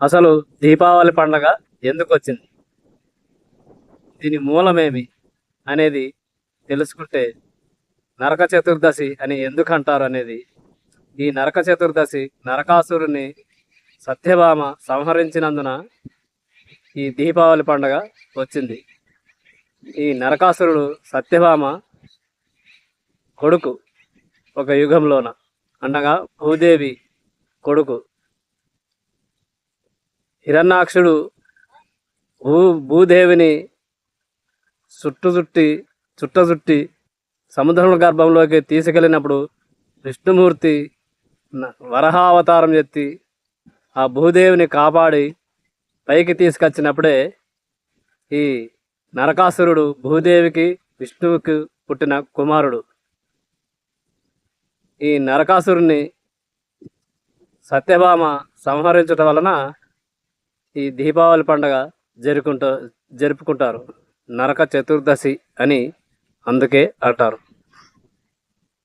అసలు దీపావళి పండగ ఎందుకు వచ్చింది? దీని మూలమేమి అనేది తెలుసుకుంటే నరక చతుర్దశి అని ఎందుకు అంటారు అనేది ఈ నరక చతుర్దశి నరకాసురుని సత్యభామ సంహరించినందున ఈ దీపావళి పండగ వచ్చింది. ఈ నరకాసురుడు సత్యభామ కొడుకు ఒక యుగంలోన అనగా భూదేవి కొడుకు హిరణ్యాక్షుడు భూ భూదేవిని చుట్టు చుట్టి చుట్ట చుట్టి సముద్రం గర్భంలోకి తీసుకెళ్ళినప్పుడు విష్ణుమూర్తి న- వరహావతారం ఎత్తి ఆ భూదేవిని కాపాడి పైకి తీసుకొచ్చినప్పుడే ఈ నరకాసురుడు భూదేవికి విష్ణువుకి పుట్టిన కుమారుడు. ఈ నరకాసురుని సత్యభామ సంహరించటం వలన ఈ దీపావళి పండగ జరుపుకుంటూ జరుపుకుంటారు. నరక చతుర్దశి అని అందుకే అంటారు.